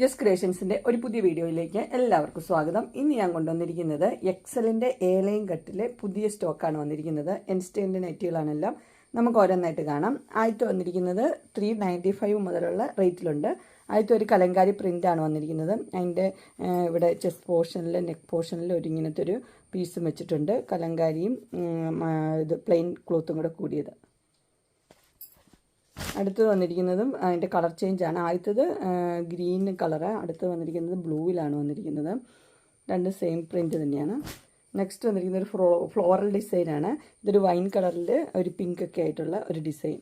ജസ് ക്രിയേഷൻസിന്റെ ഒരു പുതിയ വീഡിയോയിലേക്ക് എല്ലാവർക്കും സ്വാഗതം. ഇന്ന് ഞാൻ കൊണ്ടുവന്നിരിക്കുന്നത് എക്സലിന്റെ ഏലയും കട്ടിലെ പുതിയ സ്റ്റോക്കാണ് വന്നിരിക്കുന്നത്. എൻസ്റ്റൈന്റെ നെറ്റുകളാണെല്ലാം നമുക്ക് ഓരോന്നായിട്ട് കാണാം. ആദ്യത്തെ വന്നിരിക്കുന്നത് ത്രീ നയന്റി ഫൈവ് മുതലുള്ള റേറ്റിലുണ്ട്. ആദ്യത്തെ ഒരു കലങ്കാരി പ്രിന്റാണ് വന്നിരിക്കുന്നത്. അതിന്റെ ഇവിടെ ചെസ്റ്റ് പോർഷനിൽ നെക്ക് പോർഷനിൽ ഒരു ഇങ്ങനത്തെ ഒരു പീസും വെച്ചിട്ടുണ്ട്. കലങ്കാരിയും ഇത് പ്ലെയിൻ ക്ലോത്തും കൂടെ കൂടിയത്. അടുത്തത് വന്നിരിക്കുന്നതും അതിന്റെ കളർ ചേഞ്ച് ആണ്. ആദ്യത്തത് ഗ്രീൻ കളറ് അടുത്തത് വന്നിരിക്കുന്നത് ബ്ലൂവിലാണ് വന്നിരിക്കുന്നത്. രണ്ട് സെയിം പ്രിന്റ് തന്നെയാണ്. നെക്സ്റ്റ് വന്നിരിക്കുന്നത് ഒരു ഫ്ലോ ഫ്ലോറൽ ഡിസൈനാണ് ഇതൊരു വൈൻ കളറിൽ ഒരു പിങ്ക് ഒക്കെ ആയിട്ടുള്ള ഒരു ഡിസൈൻ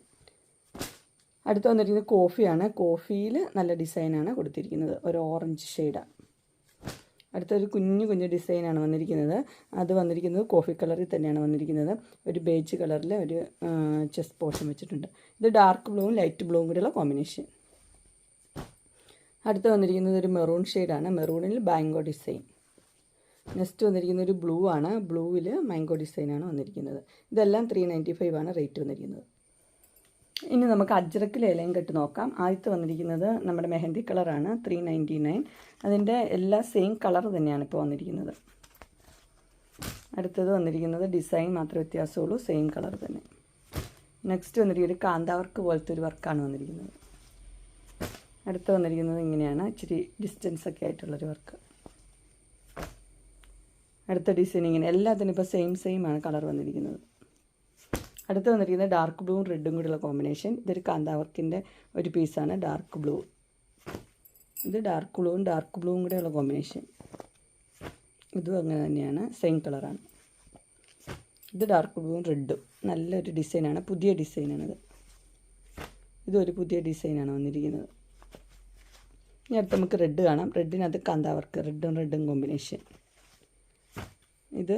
അടുത്ത് വന്നിരിക്കുന്നത് കോഫിയാണ് കോഫിയിൽ നല്ല ഡിസൈനാണ് കൊടുത്തിരിക്കുന്നത്. ഒരു ഓറഞ്ച് ഷെയ്ഡാണ് അടുത്തൊരു കുഞ്ഞു കുഞ്ഞു ഡിസൈനാണ് വന്നിരിക്കുന്നത്. അത് വന്നിരിക്കുന്നത് കോഫി കളറിൽ തന്നെയാണ് വന്നിരിക്കുന്നത്. ഒരു ബേജ് കളറിൽ ഒരു ചെസ് പോർഷൻ വെച്ചിട്ടുണ്ട്. ഇത് ഡാർക്ക് ബ്ലൂവും ലൈറ്റ് ബ്ലൂവും കൂടെയുള്ള കോമ്പിനേഷൻ. അടുത്ത് വന്നിരിക്കുന്നത് ഒരു മെറൂൺ ഷെയ്ഡാണ്. മെറൂണിൽ ബാങ്കോ ഡിസൈൻ. നെക്സ്റ്റ് വന്നിരിക്കുന്നത് ഒരു ബ്ലൂ ആണ്. ബ്ലൂവിൽ മാംഗോ ഡിസൈനാണ് വന്നിരിക്കുന്നത്. ഇതെല്ലാം ത്രീ നയന്റി ഫൈവ് ആണ് റേറ്റ് വന്നിരിക്കുന്നത്. ഇനി നമുക്ക് അജ്രക്കിൽ ഇലയും കെട്ട് നോക്കാം. ആദ്യത്തെ വന്നിരിക്കുന്നത് നമ്മുടെ മെഹന്തി കളറാണ് ത്രീ നയന്റി നയൻ അതിന്റെ എല്ലാ സെയിം കളർ തന്നെയാണ് ഇപ്പോൾ വന്നിരിക്കുന്നത്. അടുത്തത് വന്നിരിക്കുന്നത് ഡിസൈൻ മാത്രമേ വ്യത്യാസമുള്ളൂ സെയിം കളർ തന്നെ. നെക്സ്റ്റ് വന്നിരിക്കുന്നത് ഒരു കാന്താവർക്ക് പോലത്തെ ഒരു വർക്കാണ് വന്നിരിക്കുന്നത്. അടുത്ത് വന്നിരിക്കുന്നത് ഇങ്ങനെയാണ് ഇച്ചിരി ഡിസ്റ്റൻസ് ഒക്കെ ആയിട്ടുള്ളൊരു വർക്ക് അടുത്ത ഡിസൈൻ ഇങ്ങനെ എല്ലാത്തിനും ഇപ്പോൾ സെയിം സെയിം ആണ് കളർ വന്നിരിക്കുന്നത്. അടുത്ത് വന്നിരിക്കുന്നത് ഡാർക്ക് ബ്ലൂവും റെഡും കൂടിയുള്ള കോമ്പിനേഷൻ ഇതൊരു കാന്താവർക്കിന്റെ ഒരു പീസാണ് ഡാർക്ക് ബ്ലൂ ഇത് ഡാർക്ക് ബ്ലൂവും ഡാർക്ക് ബ്ലൂവും കൂടെയുള്ള കോമ്പിനേഷൻ ഇതും അങ്ങനെ തന്നെയാണ് സെയിം കളറാണ് ഇത് ഡാർക്ക് ബ്ലൂവും റെഡും നല്ലൊരു ഡിസൈനാണ് പുതിയ ഡിസൈനാണിത് ഇതൊരു പുതിയ ഡിസൈനാണ് വന്നിരിക്കുന്നത്. ഇനി അടുത്ത് നമുക്ക് റെഡ് കാണാം. റെഡിനകത്ത് കാന്താവർക്ക് റെഡും റെഡും കോമ്പിനേഷൻ ഇത്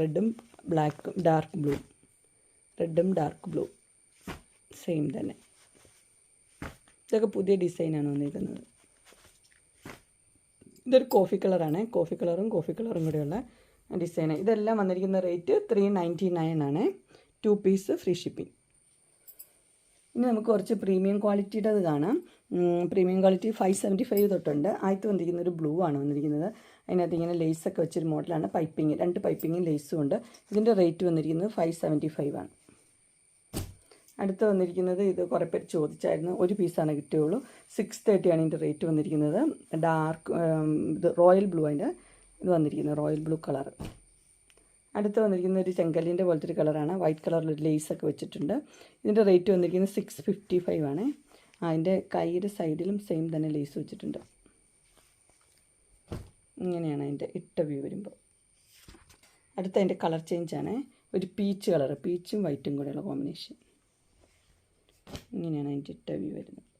റെഡും ബ്ലാക്കും ഡാർക്ക് ബ്ലൂ. റെഡും ഡാർക്ക് ബ്ലൂ. സെയിം തന്നെ. ഇതൊക്കെ പുതിയ ഡിസൈനാണ് വന്നിരിക്കുന്നത്. ഇതൊരു കോഫി കളറാണ്. കോഫി കളറും കോഫി കളറും കൂടെയുള്ള ഡിസൈൻ ഇതെല്ലാം വന്നിരിക്കുന്ന റേറ്റ് ത്രീ നയന്റി നയൻ ആണ്. ടു പീസ് ഫ്രീ ഷിപ്പിംഗ് ഇനി നമുക്ക് കുറച്ച് പ്രീമിയം ക്വാളിറ്റിയുടെ അത് കാണാം. Premium quality five seventy five തൊട്ടുണ്ട്. ആദ്യത്തെ വന്നിരിക്കുന്ന ഒരു ബ്ലൂ ആണ് വന്നിരിക്കുന്നത്. അതിനകത്ത് ഇങ്ങനെ ലേസൊക്കെ വെച്ചൊരു മോഡലാണ് പൈപ്പിംഗ് രണ്ട് പൈപ്പിങ്ങും ലേസും ഉണ്ട്. ഇതിന്റെ റേറ്റ് വന്നിരിക്കുന്നത് ഫൈവ് സെവന്റി ഫൈവ് ആണ്. അടുത്ത് വന്നിരിക്കുന്നത് ഇത് കുറേ പേര് ചോദിച്ചായിരുന്നു. ഒരു പീസാണ് കിട്ടുകയുള്ളൂ സിക്സ് തേർട്ടിയാണ് ഇതിന്റെ റേറ്റ് വന്നിരിക്കുന്നത്. ഡാർക്ക് ഇത് റോയൽ ബ്ലൂ അതിന്റെ ഇത് വന്നിരിക്കുന്നത് റോയൽ ബ്ലൂ കളർ അടുത്ത് വന്നിരിക്കുന്ന ഒരു ചെങ്കല്ലിന്റെ പോലത്തെ ഒരു കളറാണ്. വൈറ്റ് കളറിൽ ഒരു ലേസൊക്കെ വെച്ചിട്ടുണ്ട്. ഇതിന്റെ റേറ്റ് വന്നിരിക്കുന്നത് സിക്സ് ഫിഫ്റ്റി ഫൈവ് ആണ് അതിന്റെ കൈയുടെ സൈഡിലും സെയിം തന്നെ ലേസ് വെച്ചിട്ടുണ്ട്. ഇങ്ങനെയാണ് അതിന്റെ ഇട്ട വ്യൂ വരുമ്പോൾ. അടുത്ത അതിന്റെ കളർ ചേഞ്ചാണ് ഒരു പീച്ച് കളർ പീച്ചും വൈറ്റും കൂടെയുള്ള കോമ്പിനേഷൻ ഇങ്ങനെയാണ് അതിന്റെ ഇട്ട വ്യൂ വരുന്നത്.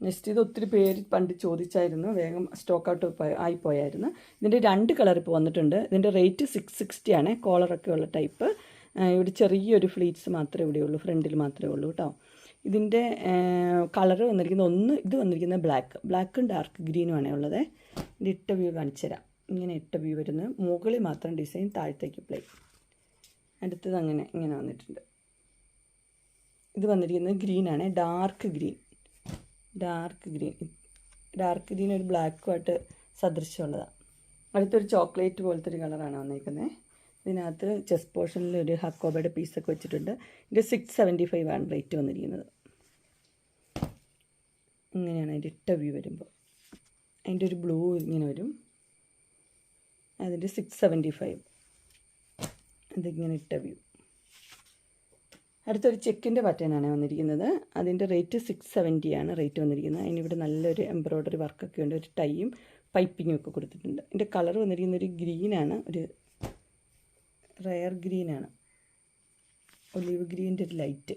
ഇത് ഒത്തിരി പേര് പണ്ട് ചോദിച്ചായിരുന്നു വേഗം സ്റ്റോക്ക് ഔട്ട് ആയിപ്പോയായിരുന്നു ഇതിന്റെ രണ്ട് കളർ ഇപ്പോൾ വന്നിട്ടുണ്ട്. ഇതിന്റെ റേറ്റ് സിക്സ് സിക്സ്റ്റി ആണ്. കോളറൊക്കെ ഉള്ള ടൈപ്പ് ഇവിടെ ചെറിയൊരു ഫ്ലീറ്റ്സ് മാത്രമേ ഇവിടെ ഉള്ളൂ. ഫ്രണ്ടിൽ മാത്രമേ ഉള്ളൂ കേട്ടോ ഇതിന്റെ കളർ വന്നിരിക്കുന്ന ഒന്ന് ഇത് വന്നിരിക്കുന്നത് ബ്ലാക്ക് ബ്ലാക്കും ഡാർക്ക് ഗ്രീനുമാണ് ഉള്ളത്. ഇതിന്റെ ഇട്ട വ്യൂ കാണിച്ചു തരാം. ഇങ്ങനെ ഇട്ട വ്യൂ വരുന്നത് മുകളിൽ മാത്രം ഡിസൈൻ താഴത്തേക്ക് പ്ലേ അടുത്തത് അങ്ങനെ ഇങ്ങനെ വന്നിട്ടുണ്ട്. ഇത് വന്നിരിക്കുന്നത് ഗ്രീനാണ് dark green dark green. Dark green ഒരു ബ്ലാക്കുമായിട്ട് സദൃശ്യമുള്ളതാണ് അടുത്തൊരു ചോക്ലേറ്റ് പോലത്തെ ഒരു കളറാണ് വന്നിരിക്കുന്നത് ഇതിനകത്ത് ചെസ്റ്റ് പോർഷനിൽ ഒരു ഹക്കോബയുടെ പീസൊക്കെ വെച്ചിട്ടുണ്ട്. ഇത് സിക്സ് സെവന്റി ഫൈവ് ആണ് റേറ്റ് വന്നിരിക്കുന്നത്. ഇങ്ങനെയാണ് അതിന്റെ ഇട്ട വ്യൂ വരുമ്പോൾ. അതിന്റെ ഒരു ബ്ലൂ ഇങ്ങനെ വരും. അതിന്റെ സിക്സ് സെവന്റി ഫൈവ് അതിങ്ങനെ ഇട്ട വ്യൂ. അടുത്തൊരു ചെക്കിന്റെ പാറ്റേണാണ് വന്നിരിക്കുന്നത്. അതിന്റെ റേറ്റ് സിക്സ് സെവന്റിയാണ് റേറ്റ് വന്നിരിക്കുന്നത്. അതിനിവിടെ നല്ലൊരു എംബ്രോയ്ഡറി വർക്കൊക്കെ ഉണ്ട്. ഒരു ടൈയും പൈപ്പിങ്ങും ഒക്കെ കൊടുത്തിട്ടുണ്ട്. ഇതിന്റെ കളർ വന്നിരിക്കുന്ന ഒരു ഗ്രീനാണ് ഒരു റയർ ഗ്രീനാണ് ഒലിവ് ഗ്രീന്റെ ഒരു ലൈറ്റ്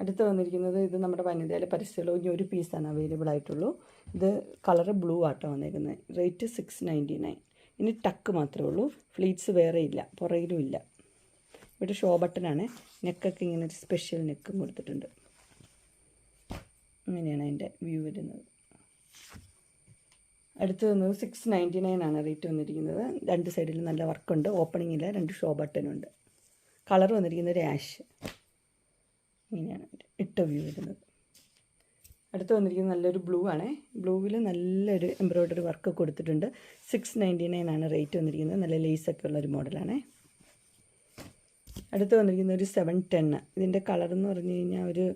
അടുത്ത് വന്നിരിക്കുന്നത് ഇത് നമ്മുടെ വനിതയിലെ പരസ്യമുള്ള ഇനി ഒരു പീസാണ് അവൈലബിൾ ആയിട്ടുള്ളൂ. ഇത് കളർ ബ്ലൂ ആട്ടോ വന്നിരിക്കുന്നത്. റേറ്റ് സിക്സ് നയന്റി നയൻ ഇനി ടക്ക് മാത്രമേ ഉള്ളൂ. ഫ്ലീറ്റ്സ് വേറെ ഇല്ല. പുറകിലും ഇല്ല. ഇവിടെ ഷോ ബട്ടനാണ് നെക്കൊക്കെ ഇങ്ങനെ ഒരു സ്പെഷ്യൽ നെക്കും കൊടുത്തിട്ടുണ്ട്. അങ്ങനെയാണ് അതിന്റെ വ്യൂ വരുന്നത്. അടുത്ത് വന്നത് സിക്സ് നയന്റി നയൻ ആണ് റേറ്റ് വന്നിരിക്കുന്നത്. രണ്ട് സൈഡിൽ നല്ല വർക്കുണ്ട് ഓപ്പണിങ്ങിൽ രണ്ട് ഷോ ബട്ടനുണ്ട് കളർ വന്നിരിക്കുന്നത് രാഷ് ഇങ്ങനെയാണ് ഇട്ട വ്യൂ വരുന്നത്. അടുത്ത് വന്നിരിക്കുന്നത് നല്ലൊരു ബ്ലൂ ആണ്. ബ്ലൂവിൽ നല്ലൊരു എംബ്രോയ്ഡറി വർക്ക് കൊടുത്തിട്ടുണ്ട്. സിക്സ് നയന്റി നയൻ ആണ് റേറ്റ് വന്നിരിക്കുന്നത്. നല്ല ലേസൊക്കെ ഉള്ളൊരു മോഡലാണ് അടുത്ത് വന്നിരിക്കുന്ന ഒരു സെവൻ ടെൻ ഇതിന്റെ കളർ എന്ന് പറഞ്ഞു കഴിഞ്ഞാൽ ഒരു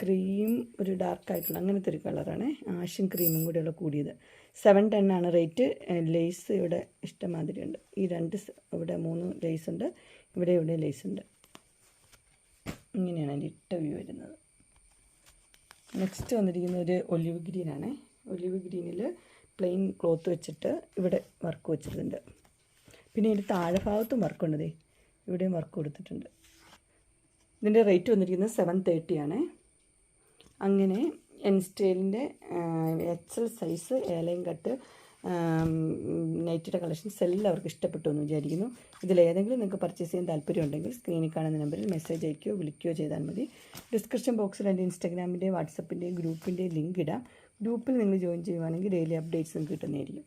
ക്രീം ഒരു ഡാർക്ക് ആയിട്ടുള്ള അങ്ങനത്തെ ഒരു കളറാണ് ആഷും ക്രീമും കൂടെയുള്ള കൂടിയത്. സെവൻ ടെൻ ആണ് റേറ്റ് ലേസ് ഇവിടെ ഇഷ്ടമാതിരി ഉണ്ട് ഈ രണ്ട് ഇവിടെ മൂന്ന് ലേസ് ഉണ്ട് ഇവിടെ ഇവിടെ ലേസ് ഉണ്ട്. ഇങ്ങനെയാണ് അതിന്റെ ഇട്ട വ്യൂ വരുന്നത്. നെക്സ്റ്റ് വന്നിരിക്കുന്ന ഒരു ഒലിവ് ഗ്രീനാണ് ഒലിവ് ഗ്രീനിൽ പ്ലെയിൻ ക്ലോത്ത് വെച്ചിട്ട് ഇവിടെ വർക്ക് വെച്ചിട്ടുണ്ട്. പിന്നെ ഇതിന്റെ താഴെ ഭാഗത്തും വർക്കുണ്ടതേ ഇവിടെയും വർക്ക് കൊടുത്തിട്ടുണ്ട്. ഇതിന്റെ റേറ്റ് വന്നിരിക്കുന്നത് സെവൻ തേർട്ടി ആണ്. അങ്ങനെ എൻസ്റ്റൈലിന്റെ എച്ച് എൽ സൈസ് ഏലയും കട്ട് നൈറ്റിയുടെ കളക്ഷൻസ് എല്ലാവർക്കും ഇഷ്ടപ്പെട്ടു എന്ന് വിചാരിക്കുന്നു. ഇതിലേതെങ്കിലും നിങ്ങൾക്ക് പർച്ചേസ് ചെയ്യാൻ താല്പര്യമുണ്ടെങ്കിൽ സ്ക്രീനിൽ കാണുന്ന നമ്പറിൽ മെസ്സേജ് അയക്കുകയോ വിളിക്കുകയോ ചെയ്താൽ മതി. ഡിസ്ക്രിപ്ഷൻ ബോക്സിൽ എന്റെ ഇൻസ്റ്റാഗ്രാമിന്റെ വാട്സപ്പിന്റെയും ഗ്രൂപ്പിന്റെ ലിങ്ക് ഇടാം. ഗ്രൂപ്പിൽ നിങ്ങൾ ജോയിൻ ചെയ്യുവാണെങ്കിൽ ഡെയിലി അപ്ഡേറ്റ്സും കിട്ടുന്നതായിരിക്കും.